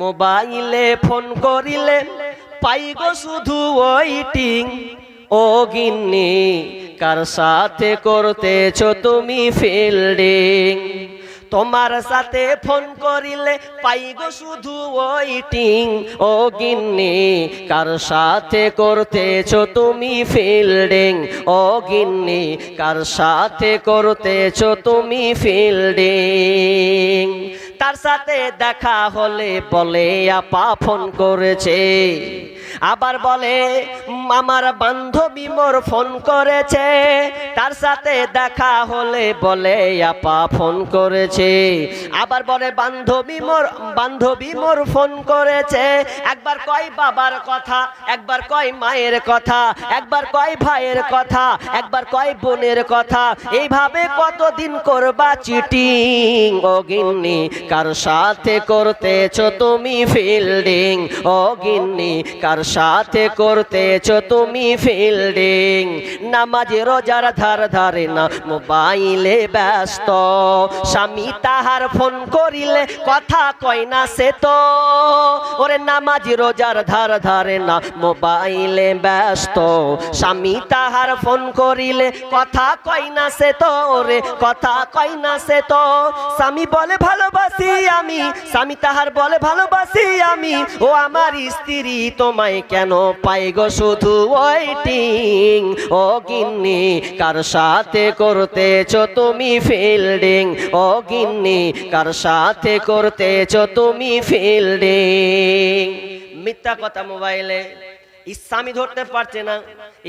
মোবাইলে ফোন করিলে পাই গো শুধু ওইটিং ও গিন্নি, কার সাথে করতেছ তুমি ফিল্ডিং তোমার সাথে ফোন করিলে পাই গো শুধু ওইটিং ও গিন্নি, কার সাথে করতেছ তুমি ফিল্ডিং ও গিন্নি, কার সাথে করতেছ তুমি ফিল্ডিং তার সাথে দেখা হলে বলে আপা ফোন করেছে। আবার বলে, আমার বান্ধবী মোর ফোন করেছে, তার সাথে দেখা হলে বলে, আপা, ফোন করেছে। আবার বলে, বান্ধবী মোর বান্ধবী মোর ফোন করেছে। একবার কয় বাবার কথা, একবার কয় মায়ের কথা, একবার কয় ভাইয়ের কথা, একবার কয় বোনের কথা। এইভাবে কতদিন করবা চিটিং? ও গিন্নি, কার সাথে করতেছ তুমি ফিল্ডিং? অগিন্নি গিন্নি কার সাথে করতেছ তুমি ফিল্ডিং নামাজ, রোজার ধার ধারে না, মোবাইলে ব্যস্ত। স্বামী তাহার ফোন করিলে কথা কয় না সে তো। ওরে নামাজ, রোজার ধার ধারে না, মোবাইলে ব্যস্ত। স্বামী তাহার ফোন করিলে কথা কয় না সে তো। ওরে কথা কয় না সে তো। স্বামী বলে, ভালোবাসি আমি। স্বামী তাহার বলে, ভালোবাসি আমি। ও আমার স্ত্রী তোমায় কেন পাই গো শুধু ওইটিং ও গিন্নি, কার সাথে করতেছ তুমি ফিল্ডিং? ও গিন্নি, কার সাথে করতেছ তুমি ফিল্ডিং? মিথ্যা কথা মোবাইলে। স্বামী ধরতে পারছে না।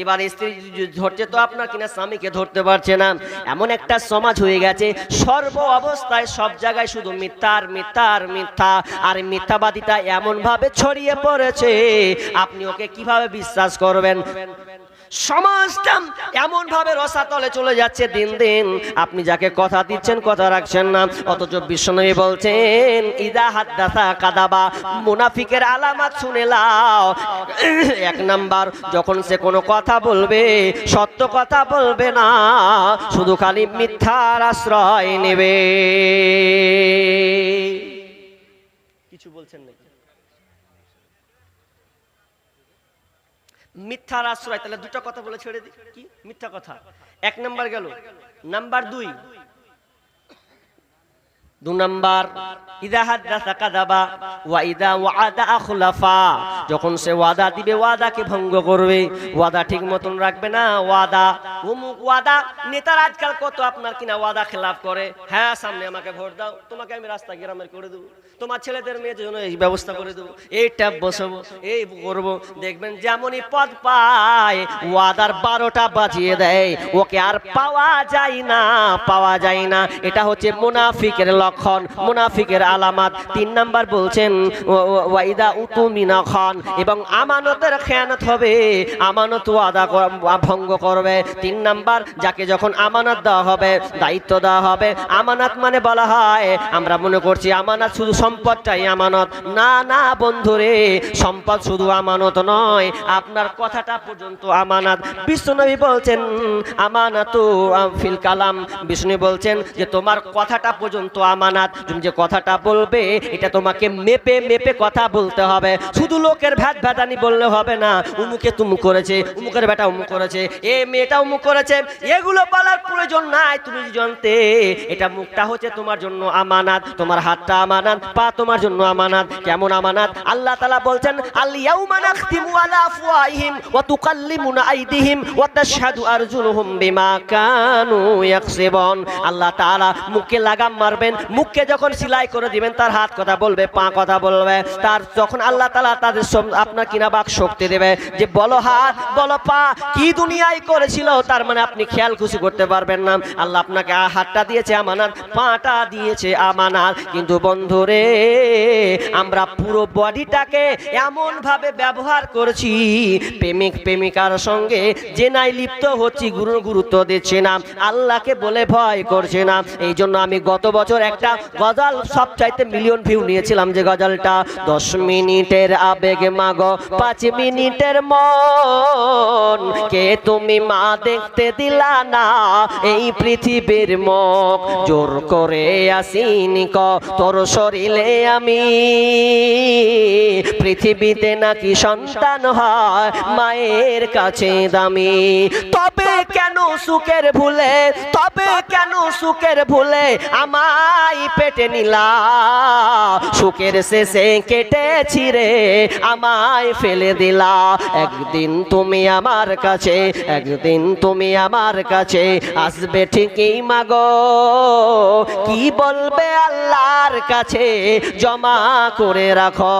এবার স্ত্রী ধরছে তো আপনার কিনা স্বামীকে ধরতে পারছে না। এমন একটা সমাজ হয়ে গেছে, সর্ব অবস্থায় সব জায়গায় শুধু মিথ্যার মিথ্যার, মিথ্যা, আর মিথ্যাবাদিতা এমন ভাবে ছড়িয়ে পড়েছে। আপনি ওকে কীভাবে বিশ্বাস করবেন? সমাজটা এমন ভাবে রসাতলে চলে যাচ্ছে দিন দিন। আপনি যাকে কথা দিচ্ছেন, কথা রাখছেন না। অথচ বিশ্বনবী বলছেন, ইদা হাদ্দাসা কাদাবা। মুনাফিকের আলামাত শুনে লাও। এক নাম্বার, যখন সে কোনো কথা বলবে, সত্য কথা বলবে না, শুধু খালি মিথ্যার আশ্রয় নেবে। কিছু বলছেন নাকি? মিথ্যার আশ্রয় তাহলে দুটো কথা বলে ছেড়ে দিই কি? মিথ্যা কথা। এক নাম্বার গেল। নাম্বার দুই দু নাম্বার, ইদা কাযাবা ওয়া ইদা ওয়াদা আখলাফা। যখন সে ওয়াদা দিবে, ওয়াদাকে ভঙ্গ করবে। ওয়াদা ঠিক মতন রাখবে না, ওয়াদা ওয়াদা, নেতার আজকাল কত আপনার কিনা ওয়াদা খেলাফ করে? হ্যাঁ সামনে আমাকে ভোট দাও, তোমাকে আমি রাস্তা গ্রামের করে দেবো, তোমার ছেলেদের মেয়ের জন্য এই ব্যবস্থা করে দেবো, এই ট্যাব বসাবো, এই করব। দেখবেন যেমনই পদ পায়, ওয়াদার বারোটা বাজিয়ে দেয়, ওকে আর পাওয়া যায় না, পাওয়া যায় না। এটা হচ্ছে মুনাফিকের লক্ষণ মুনাফিকের আলামাত। তিন নাম্বার বলছেন ওয়াইদা উতুমিনা খান, এবং আমানতের খেয়ানত হবে, আমানত কর- ভঙ্গ করবে। তিন নাম্বার, যাকে যখন আমানত দেওয়া হবে, দায়িত্ব দেওয়া হবে, আমানত মানে বলা হয়, আমরা মনে করছি আমানত শুধু সম্পদটাই আমানত। না না, বন্ধুরে, সম্পদ শুধু আমানত নয়, আপনার কথাটা পর্যন্ত আমানত। বিষ্ণুনবী বলছেন, আমানত ফিল কালাম। বিষ্ণু বলছেন যে, তোমার কথাটা পর্যন্ত আমানাত তুমি যে কথাটা বলবে, এটা তোমাকে মেপে মেপে কথা বলতে হবে। শুধু লোকের ভ্যাট ভ্যাটানি বললে হবে না। উমুকে তুমু করেছে, উমুকের বেটা উমুক করেছে, এ মেয়েটা উমুক করেছে। এগুলো বলার প্রয়োজন নাই, তুমি জানতে, এটা মুখটা হচ্ছে তোমার জন্য আমানাত, তোমার হাতটা আমানাত, পা তোমার জন্য আমানাত। কেমন আমানাত? আল্লাহ তাআলা বলছেন, আল ইয়াউমা নাখতিমু আলা আফওয়াহিম ওয়া তুকাল্লিমুনা আইদিহিম ওয়া তাশহাদু আরজুলুহুম বিমা কানু ইয়াকসিবুন। আল্লাহ তাআলা মুখে লাগাম মারবেন মুখকে যখন সিলাই করে দিবেন, তার হাত কথা বলবে, পা কথা বলবে, তার যখন আল্লাহ তালা তাদের আপনার কিনা বাক শক্তি দেবে, যে বলো হাত, বলো পা, কি দুনিয়ায় করেছিল, তার মানে আপনি খেয়াল খুশি করতে পারবেন না। আল্লাহ আপনাকে হাতটা দিয়েছে আমানাত পাটা দিয়েছে আমানাত কিন্তু বন্ধুরে, আমরা পুরো বডিটাকে এমন ভাবে ব্যবহার করছি, প্রেমিক প্রেমিকার সঙ্গে, যে নাই লিপ্ত হচ্ছি গুরু গুরুত্ব দিচ্ছে না। আল্লাহকে বলে ভয় করছে না। এই জন্য আমি গত বছর একটা একটা গজাল সবচাইতে মিলিয়ন ভিউ নিয়েছিলাম যে গজালটা। দশ মিনিটের আবেগে মাগো, পাঁচ মিনিটের মন। কে তুমি মা দেখতে দিলা না এই পৃথিবীর মুখ? জোর করে আসিনি ক, তোর শরীরে আমি। পৃথিবীতে নাকি সন্তান হয়, মায়ের কাছে দামি। তবে কেন সুখের ভুলে, তবে কেন সুখের ভুলে আমায় পেটে নিলা। সুখের শেষে কেটেছি রে, আমায় ফেলে দিলা। একদিন তুমি আমার কাছে, একদিন তুমি আমার কাছে আসবে ঠিকই মাগো। কি বলবে আল্লাহর কাছে, জমা করে রাখো।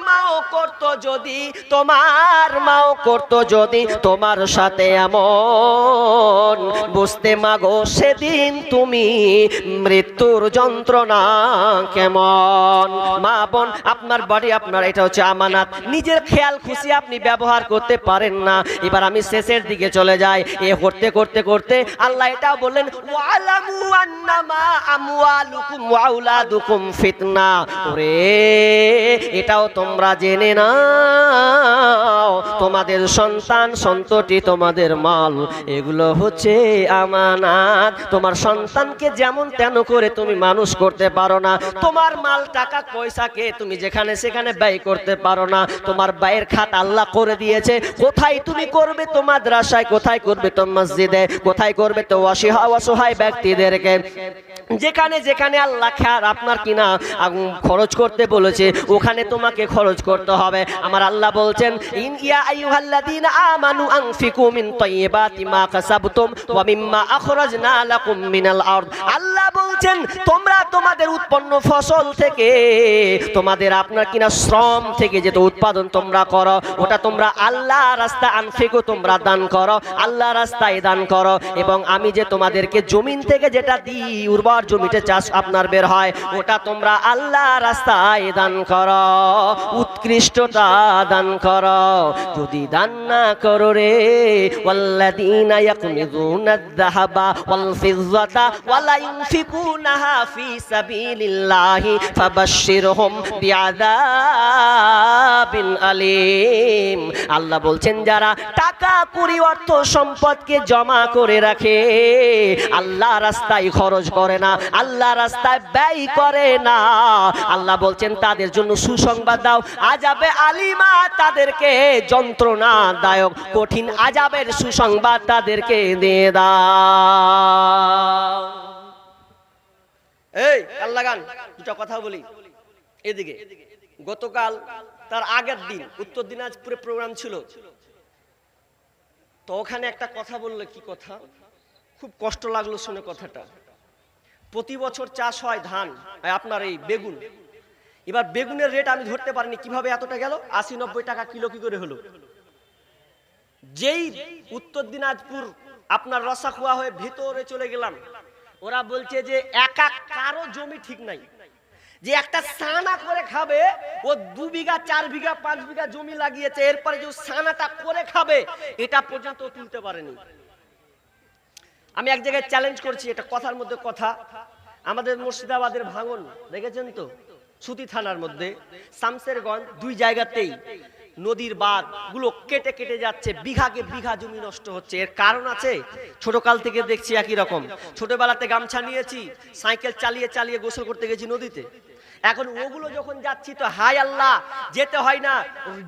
করতো যদি, তোমার মাও করতো যদি, তোমার সাথে এমন। বুঝতে মাগো, সেদিন তুমি মৃত্যুর যন্ত্রণা কেমন? মা বোন, আপনার বাড়ি আপনার, এটা হচ্ছে আমানাত। নিজের খেয়াল খুশি আপনি ব্যবহার করতে পারেন না। এবার আমি শেষের দিকে চলে যাই। এ করতে করতে করতে আল্লাহ এটাও বললেন ওরে, এটাও তোমরা জেনে নাও। তোমাদের সন্তান, সন্ততি, তোমাদের মাল, এগুলো হচ্ছে আমানাত। তোমার সন্তানকে যেমন তেন করে তুমি মানুষ করতে পারো না, তোমার মাল, টাকা, পয়সাকে তুমি যেখানে সেখানে ব্যয় করতে পারো না। তোমার ব্যয়ের খাত আল্লাহ করে দিয়েছে। কোথায় তুমি করবে? তো মাদ্রাসায় কোথায় করবে? তো মসজিদে কোথায় করবে? তো অসহায় ব্যক্তিদেরকে যেখানে যেখানে আল্লাহ খার আপনার কিনা খরচ করতে বলেছে, ওখানে তোমাকে খরচ করতে হবে। আমার আল্লাহ বলছেন আল্লাহ বলছেন, তোমরা তোমাদের উৎপন্ন ফসল থেকে, তোমাদের আপনার কিনা শ্রম থেকে যেটা উৎপাদন তোমরা করো, ওটা তোমরা আল্লাহ রাস্তা আনফিকু তোমরা দান করো, আল্লাহ রাস্তায় দান করো এবং আমি যে তোমাদেরকে জমিন থেকে যেটা দিই, উর্বর জমিতে চাষ আপনার বের হয়, ওটা তোমরা আল্লাহ রাস্তায় দান করো, উৎকৃষ্টতা দান করো। যদি দান না করো রে আল্লাহ বলছেন, যারা টাকা, কুড়ি অর্থ সম্পদকে জমা করে রাখে, আল্লাহ রাস্তায় খরচ করে না। আল্লাহ রাস্তায় ব্যয় করে না। আল্লাহ বলছেন, তাদের জন্য সুসংবাদ দাও। আজাবে আলিমা তাদেরকে যন্ত্রণাদায়ক, কঠিন আজাবের সুসংবাদ তাদেরকে দিয়ে দাও। এই আল্লাহ গান দুটা কথা বলি। এদিকে, গতকাল তার আগের দিন, উত্তর দিনাজপুরে প্রোগ্রাম ছিল। তো ওখানে একটা কথা বলল কি কথা? খুব কষ্ট লাগল শুনে কথাটা। প্রতি বছর চাষ হয় ধান আপনার এই বেগুন। এবার বেগুনের রেট আমি ধরতে পারিনি, কীভাবে এতটা গেল? আশি নব্বই টাকা কিলো কি করে হলো? যেই উত্তর দিনাজপুর আপনার রসাখুয়া হয়ে ভিতরে চলে গেলাম, ওরা বলছে যে একা কারও জমি ঠিক নাই। যে একটা সানা করে খাবে, ও দু বিঘা, চার বিঘা, পাঁচ বিঘা জমি লাগিয়েছে, এরপরে যে সানাটা করে খাবে, এটা পর্যন্ত তুলতে পারেনি। আমি এক জায়গায় চ্যালেঞ্জ করছি এটা কথার মধ্যে কথা। আমাদের মুর্শিদাবাদের ভাঙন, দেখেছেন তো? সুতি থানার মধ্যে। শামসেরগঞ্জ দুই জায়গাতেই নদীর বাঁধগুলো কেটে কেটে যাচ্ছে, বিঘাকে বিঘা জমি নষ্ট হচ্ছে। এর কারণ আছে ছোট কাল থেকে দেখছি একই রকম। ছোটবেলাতে গামছা নিয়েছি, সাইকেল চালিয়ে চালিয়ে গোসল করতে গেছি নদীতে। এখন ওগুলো যখন যাচ্ছি তো হাই আল্লাহ, যেতে হয় না।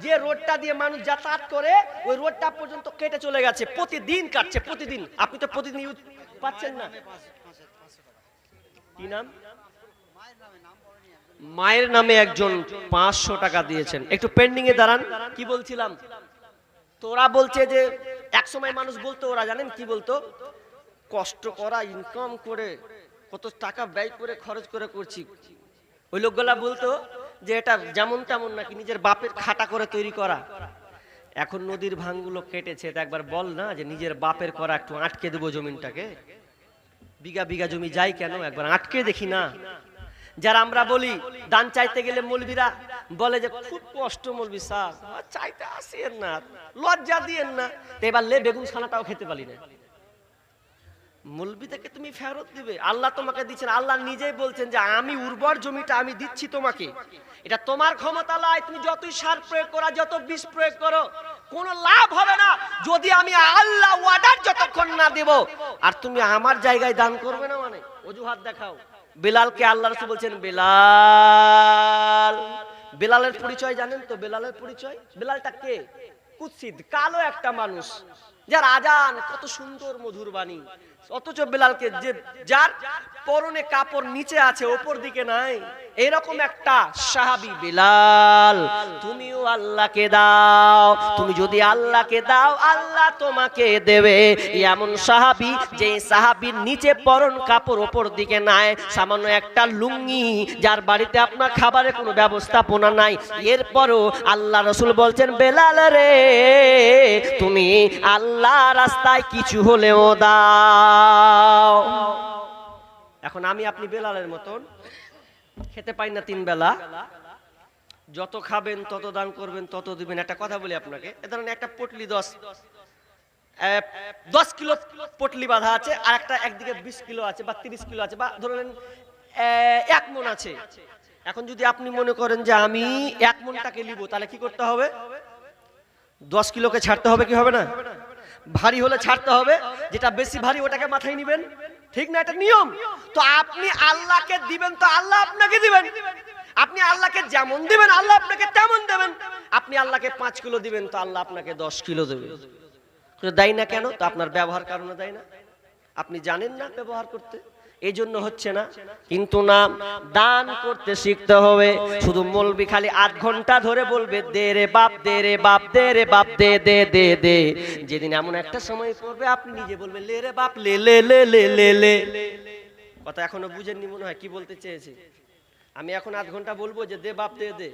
যে রোডটা দিয়ে মানুষ যাতায়াত করে, ওই রোডটা পর্যন্ত কেটে চলে গেছে। প্রতিদিন কাটছে, প্রতিদিন। আপনি তো প্রতিদিন ইউজ পাচ্ছেন না। কি নাম? মায়ের নামে একজন পাঁচশো টাকা দিয়েছেন। একটু পেন্ডিং এ দাঁড়ান। কি বলছিলাম? তো ওরা বলছে যে, এক সময় মানুষ বলতো ওরা, জানেন কি বলতো? কষ্ট করা ইনকাম করে, কত টাকা ব্যয় করে, খরচ করে করছি। ওই লোকগুলা বলতো যে এটা যেমন তেমন নাকি নিজের বাপের খাটা করে তৈরি করা। এখন নদীর ভাঙগুলো কেটেছে, তা একবার বল না যে নিজের বাপের করা একটু আটকে দেবো জমিনটাকে। বিঘা বিঘা জমি যাই কেন? একবার আটকে দেখি না। যারা আমরা বলি দান চাইতে গেলে মলবিরা বলে যে, খুব কষ্ট মলবি আর চাইতে আসেন না, লজ্জা দিয়েন না। এবার লে বেগুন ছানাটাও খেতে পারি না। মলবি থেকে তুমি ফেরত দিবে। আল্লাহ তোমাকে দিচ্ছেন। আল্লাহ নিজেই বলছেন যে আমি উর্বর জমিটা আমি দিচ্ছি তোমাকে। এটা তোমার ক্ষমতা লয় তুমি যতই সার প্রয়োগ করো যত বিষ প্রয়োগ করো, কোনো লাভ হবে না। যদি আমি আল্লাহ ওয়ার্ডার যতক্ষণ না দেব, আর তুমি আমার জায়গায় দান করবে না মানে। অজুহাত দেখাও। বেলালকে আল্লাহ রসুল বলছেন, বেলাল। বেলালের পরিচয় জানেন তো? বেলালের পরিচয়? বেলালটা কে? কুৎসিত, কালো একটা মানুষ। যার আজান কত সুন্দর মধুর বাণী। অথচ বেলালকে যে যার পরনে কাপড় নিচে আছে, ওপর দিকে নাই। এরকম একটা সাহাবি বেলাল। তুমিও আল্লাহকে দাও, তুমি যদি আল্লাহকে দাও, আল্লাহ তোমাকে দেবে। এমন সাহাবি যে সাহাবির নিচে পরন কাপড় ওপর দিকে নাই, সামান্য একটা লুঙ্গি, যার বাড়িতে আপনার খাবারের কোনো ব্যবস্থাপনা নাই। এরপরও আল্লাহ রসুল বলছেন, বেলাল রে, তুমি আল্লাহ রাস্তায় কিছু হলেও দাও। এখন আমি আপনি বেলালের মতন খেতে পাই না তিন বেলা। যত খাবেন তত দান করবেন তত দিবেন। একটা কথা বলি আপনাকে। এ ধরেন একটা পটলি দশ দশ কিলো পটলি বাঁধা আছে আর একটা একদিকে বিশ কিলো আছে বা তিরিশ কিলো আছে বা ধরলেন আহ, এক মন আছে। এখন যদি আপনি মনে করেন যে আমি এক মনটাকে নিব তাহলে কি করতে হবে? দশ কিলোকে ছাড়তে হবে কি হবে না? ভারী হলে ছাড়তে হবে, যেটা বেশি ভারী ওটাকে মাথায় নিবেন। ঠিক না? এটা নিয়ম। তো আপনি আল্লাহকে দিবেন, তো আল্লাহ আপনাকে দিবেন। আপনি আল্লাহকে যেমন দিবেন, আল্লাহ আপনাকে তেমন দেবেন। আপনি আল্লাহকে পাঁচ কিলো দিবেন, তো আল্লাহ আপনাকে দশ কিলো দেবে। দেয় না কেন? তো আপনার ব্যবহার কারণে দেয় না। আপনি জানেন না ব্যবহার করতে? এই জন্য হচ্ছে না। কিন্তু না, দান করতে শিখতে হবে। শুধু মলবি খালি আধ ঘণ্টা ধরে বলবে, দে রে বাপ, দে রে বাপ, দে রে বাপ, দে দে দে দে। যেদিন এমন একটা সময় পড়বে, আপনি নিজে বলবেন, লে রে বাপ, লে লে লে লে লে লে। কথা এখনও বুঝেননি মনে হয়, কি বলতে চেয়েছি? আমি এখন আধ ঘণ্টা বলব যে, দে বাপ, দে দে।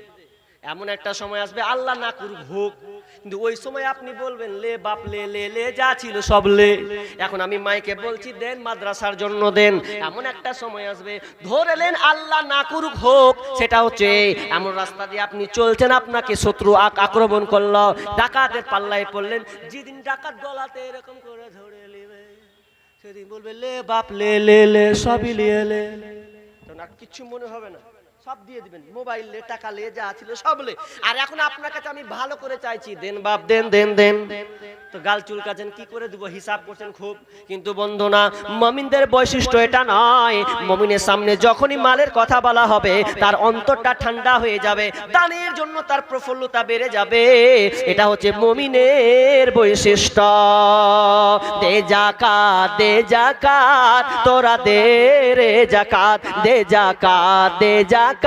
এমন একটা সময় আসবে, আল্লাহ না করুক, হোক। কিন্তু ওই সময় আপনি বলবেন, লে বাপ লে লে লে, যা ছিল সব লে। এখন আমি মাইকে বলছি, দেন মাদ্রাসার জন্য দেন। এমন একটা সময় আসবে আল্লাহ না করুক হোক, সেটা হচ্ছে এমন রাস্তা দিয়ে আপনি চলছেন, আপনাকে শত্রু আক- আক্রমণ করল, ডাকাতের পাল্লায় পড়লেন, যেদিন ডাকাত গলাতে এরকম করে ধরে নেবে, সেদিন বলবে, লে বাপ লে লে লে, সবই লে তখন আর কিচ্ছু মনে হবে না। সব দিয়ে দিবেন। মোবাইল লে, টাকা লে, যা ছিল সব লে। আর এখন আপনার কাছে আমি ভালো করে চাইছি। দেন বাপ, দেন দেন দেন। তো গাল চুল কাছেন কি করে দিব? হিসাব করছেন খুব। কিন্তু বন্ধু না, মমিনদের বৈশিষ্ট্য এটা নয়। মমিনের সামনে যখনই মালের কথা বলা হবে, তার অন্তরটা ঠান্ডা হয়ে যাবে। দানের জন্য তার প্রফুল্লতা বেড়ে যাবে। এটা হচ্ছে মমিনের বৈশিষ্ট্য। দে জাকাত দে জাকাত তোরা দে রে জাকাত দে জাকাত দে জাকাত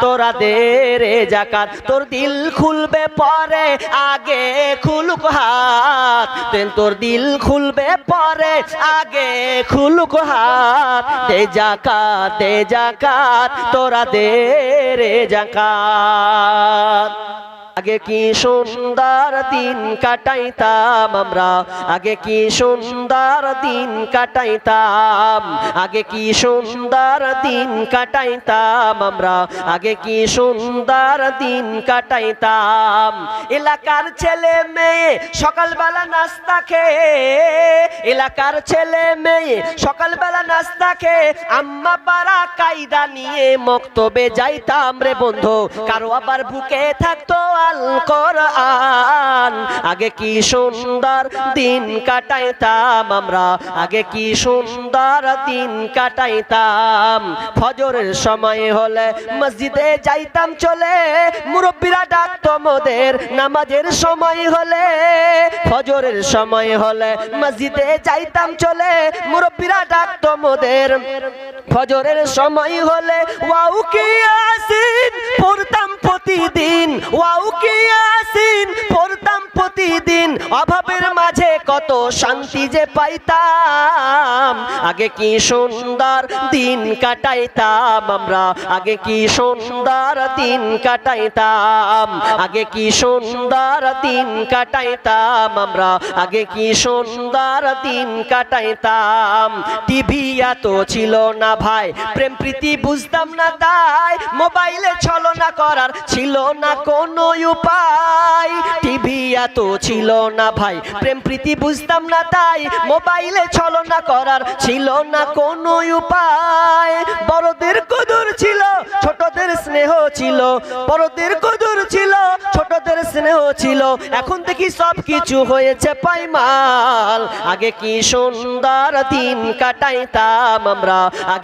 তোরা দে রে জাকাত। তোর দিল খুলবে পরে, আগে খুলুক হাত। তোর দিল খুলবে পরে, আগে খুলুক হাত। দে জাকাত দে জাকাত, তোরা দে রে জাকাত। আগে কি সুন্দর দিন কাটাইতাম আমরা? আগে কি সুন্দর দিন কাটাইতাম? আগে কি সুন্দর দিন কাটাইতাম আমরা? আগে কি সুন্দর দিন কাটাইতাম? এলাকার ছেলে মেয়ে সকালবেলা নাস্তা খেয়ে, এলাকার ছেলে মেয়ে সকালবেলা নাস্তা খেয়ে, আম্মা পাড়া কায়দা নিয়ে মক্তবে যাইতাম রে বন্ধু। কারও আবার বুকে থাকতো আগে কি সুন্দর দিন কাটাইতাম আমরা? আগে কি সুন্দর দিন কাটাইতাম? ফজরের সময় হলে মসজিদে যাইতাম চলে। মুরব্বীরা ডাকতো মোদের, নামাজের সময় হলে। ফজরের সময় হলে মসজিদে যাইতাম চলে। মুরব্বীরা ডাকতো মোদের। ফজরের সময় হলে, ওয়াও, কি আসিন পড়তাম প্রতিদিন, ওয়াও, কি আসিন পড়তাম প্রতিদিন। অভাবের মাঝে কত শান্তি যে পাইতাম। আগে কি সুন্দর দিন কাটাইতাম আমরা? আগে কি সুন্দর দিন কাটাইতাম? আগে কি সুন্দর দিন কাটাইতাম আমরা? আগে কি সুন্দর দিন কাটাইতাম? টিভি এত ছিল না ভাই, প্রেম প্রীতি বুঝতাম না তাই, মোবাইলে ছলনা করার ছিল না কোনো উপায়। টিভি এত ছিল না ভাই, প্রেম প্রীতি বুঝতাম না তাই, মোবাইলে ছলনা করার ছিল না কোনো উপায়। বড়দের কদর ছিল, ছোটদের স্নেহ ছিল, বড়দের কদর ছিল, ছোটদের স্নেহ ছিল। এখন দেখি সব কিছু হয়েছে পাইমাল। আগে কি সুন্দর দিন কাটাইতাম আমরা